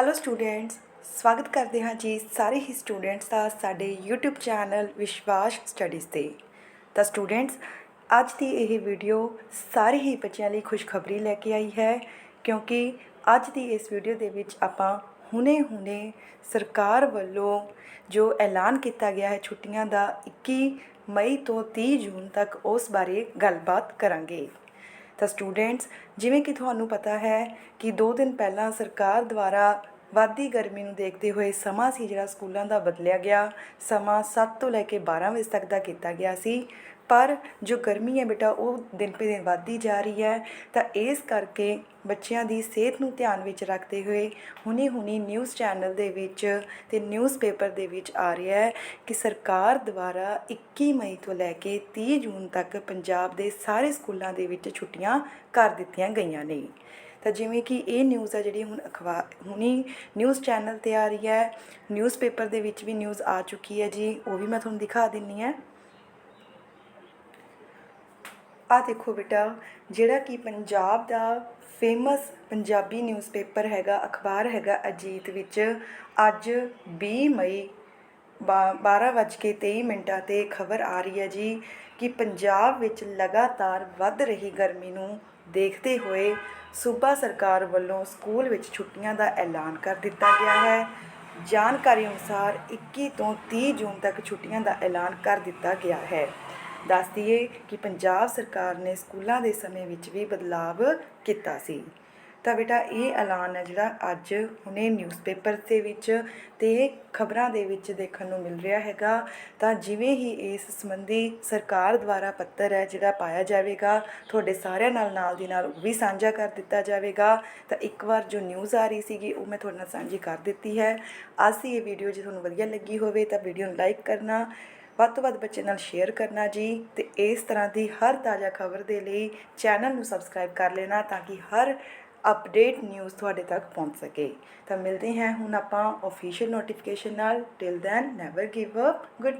Hello students ਸਵਾਗਤ ਕਰਦੇ ਹਾਂ ਜੀ ਸਾਰੇ ਹੀ ਸਟੂਡੈਂਟਸ ਦਾ ਸਾਡੇ YouTube ਚੈਨਲ ਵਿਸ਼ਵਾਸ ਸਟੱਡੀਜ਼ ਤੇ। ਤਾਂ ਸਟੂਡੈਂਟਸ ਅੱਜ ਦੀ ਇਹ ਵੀਡੀਓ ਸਾਰੇ ਹੀ ਬੱਚਿਆਂ ਲਈ ਖੁਸ਼ਖਬਰੀ ਲੈ ਕੇ ਆਈ ਹੈ, ਕਿਉਂਕਿ ਅੱਜ ਦੀ ਇਸ ਵੀਡੀਓ ਦੇ ਵਿੱਚ ਆਪਾਂ ਹੁਣੇ-ਹੁਣੇ ਸਰਕਾਰ ਵੱਲੋਂ ਜੋ ਐਲਾਨ ਕੀਤਾ ਗਿਆ ਹੈ ਛੁੱਟੀਆਂ ਦਾ 21 ਮਈ ਤੋਂ 30 ਜੂਨ ਤੱਕ ਉਸ ਬਾਰੇ ਗੱਲਬਾਤ ਕਰਾਂਗੇ। ਤਾਂ ਸਟੂਡੈਂਟਸ ਜਿਵੇਂ ਕਿ ਤੁਹਾਨੂੰ ਪਤਾ ਹੈ ਕਿ 2 ਦਿਨ ਪਹਿਲਾਂ ਸਰਕਾਰ ਦੁਆਰਾ ਵਾਧੀ ਗਰਮੀ ਨੂੰ ਦੇਖਦੇ ਹੋਏ ਸਮਾਂ ਸੀ ਜਿਹੜਾ ਸਕੂਲਾਂ ਦਾ ਬਦਲਿਆ ਗਿਆ। ਸਮਾਂ 7 ਤੋਂ ਲੈ ਕੇ 12 ਵਜੇ ਤੱਕ ਦਾ ਕੀਤਾ ਗਿਆ ਸੀ। ਪਰ ਜੋ ਗਰਮੀ ਹੈ ਬੇਟਾ, ਉਹ ਦਿਨ ਪੇ ਦਿਨ ਵੱਧਦੀ ਜਾ ਰਹੀ ਹੈ। ਤਾਂ ਇਸ ਕਰਕੇ ਬੱਚਿਆਂ ਦੀ ਸਿਹਤ ਨੂੰ ਧਿਆਨ ਵਿੱਚ ਰੱਖਦੇ ਹੋਏ ਹੁਣੀ ਹੁਣੀ ਨਿਊਜ਼ ਚੈਨਲ ਦੇ ਵਿੱਚ ਤੇ ਨਿਊਜ਼ਪੇਪਰ ਦੇ ਵਿੱਚ ਆ ਰਿਹਾ ਹੈ ਕਿ ਸਰਕਾਰ ਦੁਆਰਾ 21 ਮਈ ਤੋਂ ਲੈ ਕੇ 30 ਜੂਨ ਤੱਕ ਪੰਜਾਬ ਦੇ ਸਾਰੇ ਸਕੂਲਾਂ ਦੇ ਵਿੱਚ ਛੁੱਟੀਆਂ ਕਰ ਦਿੱਤੀਆਂ ਗਈਆਂ ਨੇ। ਤਾਂ ਜਿਵੇਂ ਕਿ ਇਹ ਨਿਊਜ਼ ਆ ਜਿਹੜੀ ਹੁਣ ਅਖਬਾਰ ਹੁਣੀ ਨਿਊਜ਼ ਚੈਨਲ ਤੇ ਆ ਰਹੀ ਹੈ। ਨਿਊਜ਼ਪੇਪਰ ਦੇ ਵਿੱਚ ਵੀ ਨਿਊਜ਼ ਆ ਚੁੱਕੀ ਹੈ ਜੀ, ਉਹ ਵੀ ਮੈਂ ਤੁਹਾਨੂੰ ਦਿਖਾ ਦਿੰਨੀ ਹੈ। ਆ ਦੇਖੋ ਬੇਟਾ, ਜਿਹੜਾ ਕਿ ਪੰਜਾਬ ਦਾ ਫੇਮਸ ਪੰਜਾਬੀ ਨਿਊਜ਼ਪੇਪਰ ਹੈਗਾ, ਅਖਬਾਰ ਹੈਗਾ ਅਜੀਤ ਵਿੱਚ, ਅੱਜ 20 ਮਈ 12:23 ਮਿੰਟਾਂ ਤੇ ਖਬਰ ਆ ਰਹੀ ਹੈ ਜੀ ਕਿ ਪੰਜਾਬ ਵਿੱਚ ਲਗਾਤਾਰ ਵੱਧ ਰਹੀ ਗਰਮੀ ਨੂੰ ਦੇਖਦੇ ਹੋਏ ਸੂਬਾ ਸਰਕਾਰ ਵੱਲੋਂ ਸਕੂਲ ਵਿੱਚ ਛੁੱਟੀਆਂ ਦਾ ਐਲਾਨ ਕਰ ਦਿੱਤਾ ਗਿਆ ਹੈ। ਜਾਣਕਾਰੀ ਅਨੁਸਾਰ 21 ਤੋਂ 30 ਜੂਨ ਤੱਕ ਛੁੱਟੀਆਂ ਦਾ ਐਲਾਨ ਕਰ ਦਿੱਤਾ ਗਿਆ ਹੈ। ਦੱਸ ਦਈਏ ਕਿ ਪੰਜਾਬ ਸਰਕਾਰ ਨੇ ਸਕੂਲਾਂ ਦੇ ਸਮੇਂ ਵਿੱਚ ਵੀ ਬਦਲਾਵ ਕੀਤਾ ਸੀ। ਤਾਂ ਬੇਟਾ, ਇਹ ਐਲਾਨ ਹੈ ਜਿਹੜਾ ਅੱਜ ਹੁਣੇ ਨਿਊਜ਼ਪੇਪਰ ਦੇ ਵਿੱਚ ਤੇ ਖਬਰਾਂ ਦੇ ਵਿੱਚ ਦੇਖਣ ਨੂੰ ਮਿਲ ਰਿਹਾ ਹੈਗਾ। ਤਾਂ ਜਿਵੇਂ ਹੀ ਇਸ ਸੰਬੰਧੀ ਸਰਕਾਰ ਦੁਆਰਾ ਪੱਤਰ ਹੈ ਜਿਹੜਾ ਪਾਇਆ ਜਾਵੇਗਾ, ਤੁਹਾਡੇ ਸਾਰਿਆਂ ਨਾਲ ਨਾਲ ਦੀ ਨਾਲ ਉਹ ਵੀ ਸਾਂਝਾ ਕਰ ਦਿੱਤਾ ਜਾਵੇਗਾ। ਤਾਂ ਇੱਕ ਵਾਰ ਜੋ ਨਿਊਜ਼ ਆ ਰਹੀ ਸੀਗੀ, ਉਹ ਮੈਂ ਤੁਹਾਡੇ ਨਾਲ ਸਾਂਝੀ ਕਰ ਦਿੱਤੀ ਹੈ। ਅੱਜ ਦੀ ਇਹ ਵੀਡੀਓ ਜੇ ਤੁਹਾਨੂੰ ਵਧੀਆ ਲੱਗੀ ਹੋਵੇ ਤਾਂ ਵੀਡੀਓ ਨੂੰ ਲਾਈਕ ਕਰਨਾ ਵੱਧ ਤੋਂ ਵੱਧ ਬੱਚੇ ਨਾਲ ਸ਼ੇਅਰ ਕਰਨਾ ਜੀ ਤੇ ਇਸ ਤਰ੍ਹਾਂ ਦੀ ਹਰ ਤਾਜ਼ਾ ਖਬਰ ਦੇ ਲਈ ਚੈਨਲ ਨੂੰ ਸਬਸਕ੍ਰਾਈਬ ਕਰ ਲੈਣਾ ਤਾਂ ਕਿ ਹਰ ਅਪਡੇਟ ਨਿਊਜ਼ ਤੁਹਾਡੇ ਤੱਕ ਪਹੁੰਚ ਸਕੇ। ਤਾਂ ਮਿਲਦੇ ਹਾਂ ਹੁਣ ਆਪਾਂ ਅਫੀਸ਼ੀਅਲ ਨੋਟੀਫਿਕੇਸ਼ਨ ਨਾਲ। Till then never give up good